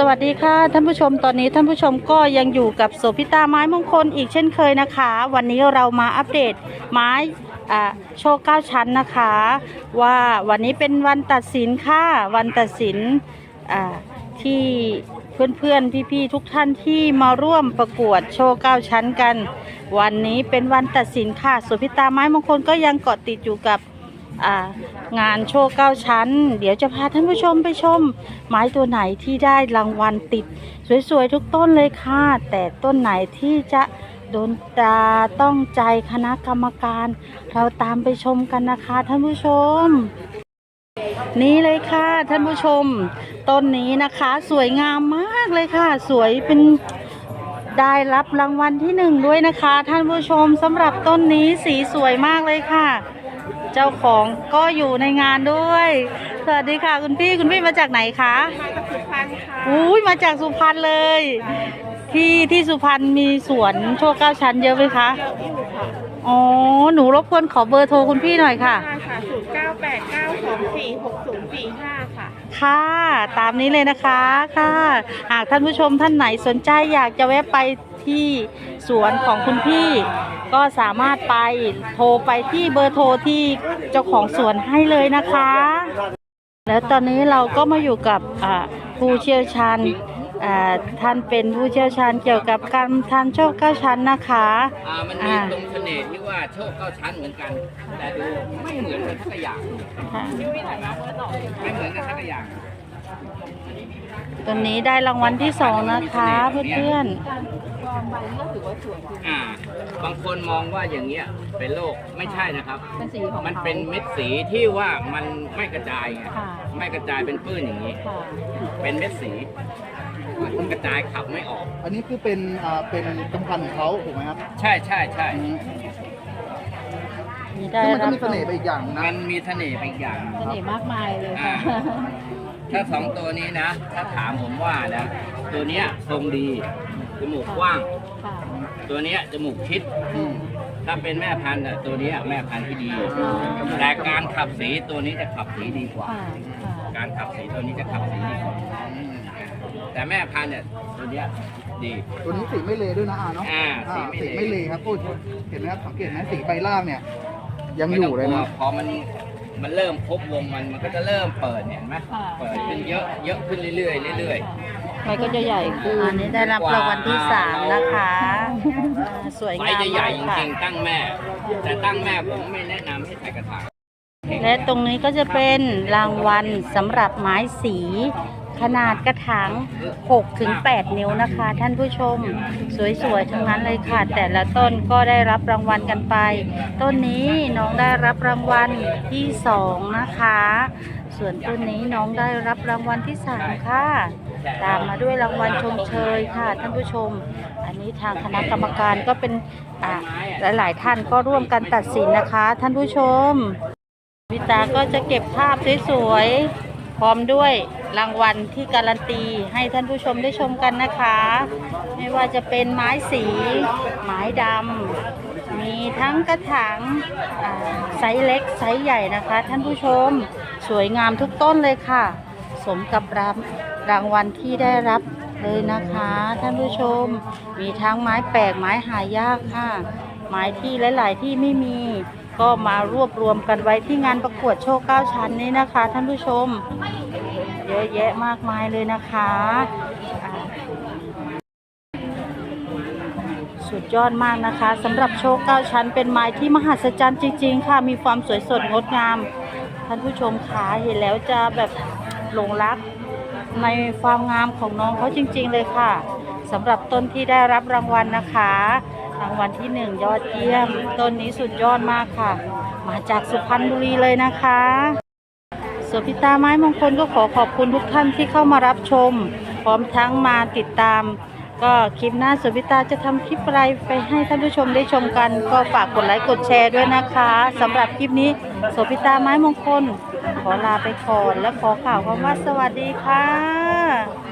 สวัสดีค่ะท่านผู้ชมตอนนี้ท่านผู้ชมก็ยังอยู่กับโสพิตาไม้มงคลอีกเช่นเคยนะคะ วันนี้เรามาอัปเดตไม้โชคเก้าชั้นนะคะ ว่าวันนี้เป็นวันตัดสินค่ะวันตัดสินที่เพื่อนๆพี่ๆทุกท่านที่มาร่วมประกวดโชว์เก้าชั้นกัน วันนี้เป็นวันตัดสินค่ะโสพิตาไม้มงคลก็ยังเกาะติดอยู่กับ งานโชว์เก้าชั้น เดี๋ยวจะพาท่านผู้ชมไปชม ไม้ตัวไหนที่ได้รางวัลติด สวยๆ ทุกต้นเลยค่ะ แต่ต้นไหนที่จะโดนตาต้องใจคณะกรรมการ เราตามไปชมกันนะคะท่านผู้ชม นี่เลยค่ะท่านผู้ชม ต้นนี้นะคะ สวยงามมากเลยค่ะ สวยเป็นได้รับรางวัลที่หนึ่งด้วยนะคะ ท่านผู้ชมสำหรับต้นนี้สีสวยมากเลยค่ะ เจ้าของก็อยู่ในงานด้วย สวัสดีค่ะคุณพี่คุณพี่มาจากไหนคะ มาจากสุพรรณค่ะอุ้ยมาจากสุพรรณเลย ที่ที่สุพรรณมีสวนโชคเก้าชั้นเยอะไหมคะเยอะอยู่ค่ะ อ๋อ หนูรบกวนขอเบอร์โทรคุณพี่หน่อยค่ะได้ค่ะศูนย์เก้าแปดเก้าสองสี่หกศูนย์สี่ห้าค่ะ ค่ะตามนี้เลยนะคะค่ะ หากท่านผู้ชมท่านไหนสนใจอยากจะแวะไป ที่สวนของคุณพี่ ก็สามารถไปโทรไปที่เบอร์โทรที่เจ้าของสวนให้เลยนะคะ แล้วตอนนี้เราก็มาอยู่กับอ่าผู้เชี่ยวชาญอ่าท่านเป็นผู้เชี่ยวชาญเกี่ยวกับการทานโชคเก้าชั้นนะคะอ่ามันมีตรงเสน่ห์ที่ว่าโชคเก้าชั้นเหมือนกัน แต่ดูไม่เหมือนกันสักอย่างค่ะไม่เหมือนกันสักอย่างตัวนี้ได้รางวัลที่สองนะคะเพื่อน อ่า บางคนมองว่าอย่างเงี้ยเป็นโรคไม่ใช่นะครับ เป็นสีของมันเป็นเม็ดสีที่ว่ามันไม่กระจายไงค่ะไม่กระจายเป็นปื้นอย่างนี้ ค่ะเป็นเม็ดสี มันกระจายขับไม่ออก อันนี้คือเป็นอ่าเป็นกำพันธุ์ของเขาถูกไหมครับใช่ใช่ใช่อืมมีได้ซึ่งมันรัก็บมีเสน่ห์ไปอีกอย่างนะ มันมีเสน่ห์ไปอีกอย่าง เสน่ห์มากมายเลยอ่าค่ะถ้าสองตัวนี้นะ ถ้าถามผมว่านะ ตัวเนี้ยทรงดี จมูกกว้าง ค่ะ ตัวเนี้ยจมูกชิดอืมถ้าเป็นแม่พันธุ์น่ะตัวเนี้ยแม่พันธุ์ที่ดี แต่การขับสีตัวนี้จะขับสีดีกว่า ค่ะ ค่ะ การขับสีตัวนี้จะขับสีดีกว่าอืมแต่แม่พันธุ์เนี่ยตัวเนี้ยดี ตัวนี้สีไม่เลด้วยนะอ่าเนาะอ่าอ่าสีสีไม่เลไม่เลครับพูดเห็นไหมครับสังเกตไหมสีใบล่างเนี่ย ยังอยู่เลยไม่ต้งกนะวพอมันมันเริ่มครบวงมันมันก็จะเริ่มเปิดเนี่ยเห็นไหมค่ะ เปิดขึ้นเยอะเยอะขึ้นเรื่อยๆเรื่อย ใบก็จะใหญ่ขึ้นอันนี้ได้รับรางวัลที่สามนะคะอ่าสวยๆใบงามจะใหญ่มากจค่ะ ริงๆตั้งแม่ แต่ตั้งแม่ผมไม่แนะนำให้ใส่กระถางและตรงนี้ก็จะเป็นรางวัลสำหรับไม้สี ขนาดกระถาง6ถึง8นิ้วนะคะ ท่านผู้ชม สวยๆทั้งนั้นเลยค่ะ แต่ละต้นก็ได้รับรางวัลกันไป ต้นนี้น้องได้รับรางวัลที่สองนะคะ ส่วนต้นนี้น้องได้รับรางวัลที่สามค่ะ ตามมาด้วยรางวัลชมเชยค่ะท่านผู้ชม อันนี้ทางคณะกรรมการก็เป็นอ่าหลาย ๆ ท่านก็ร่วมกันตัดสินนะคะ ท่านผู้ชมวิตาก็จะเก็บภาพสวยๆพร้อมด้วยรางวัลที่การันตีให้ท่านผู้ชมได้ชมกันนะคะ ไม่ว่าจะเป็นไม้สี ไม้ดำมีทั้งกระถางอ่าไซส์เล็กไซส์ใหญ่นะคะ ท่านผู้ชมสวยงามทุกต้นเลยค่ะ สมกับราง รางวัลที่ได้รับเลยนะคะท่านผู้ชม มีทั้งไม้แปลกไม้หายากค่ะ ไม้ที่หลาย ๆ ที่ไม่มี ก็มารวบรวมกันไว้ที่งานประกวดโชว์เก้าชั้นนี้นะคะ ท่านผู้ชม เยอะแยะมากมายเลยนะคะ สุดยอดมากนะคะสำหรับโชว์เก้าชั้น เป็นไม้ที่มหัศจรรย์จริง ๆ ค่ะ มีความสวยสดงดงาม ท่านผู้ชมขาเห็นแล้วจะแบบหลงรัก ในความงามของน้องเขาจริง ๆ เลยค่ะสำหรับต้นที่ได้รับรางวัลนะคะ รางวัลที่หนึ่งยอดเยี่ยม ต้นนี้สุดยอดมากค่ะ มาจากสุพรรณบุรีเลยนะคะโสพิตาไม้มงคลก็ขอขอบคุณทุกท่านที่เข้ามารับชม พร้อมทั้งมาติดตาม ก็คลิปหน้าโสพิตาจะทำคลิปอะไรไปให้ท่านผู้ชมได้ชมกัน ก็ฝากกดไลค์กดแชร์ด้วยนะคะสำหรับคลิปนี้โสพิตาไม้มงคล ขอลาไปก่อนและขอข่าวคำว่าสวัสดีค่ะ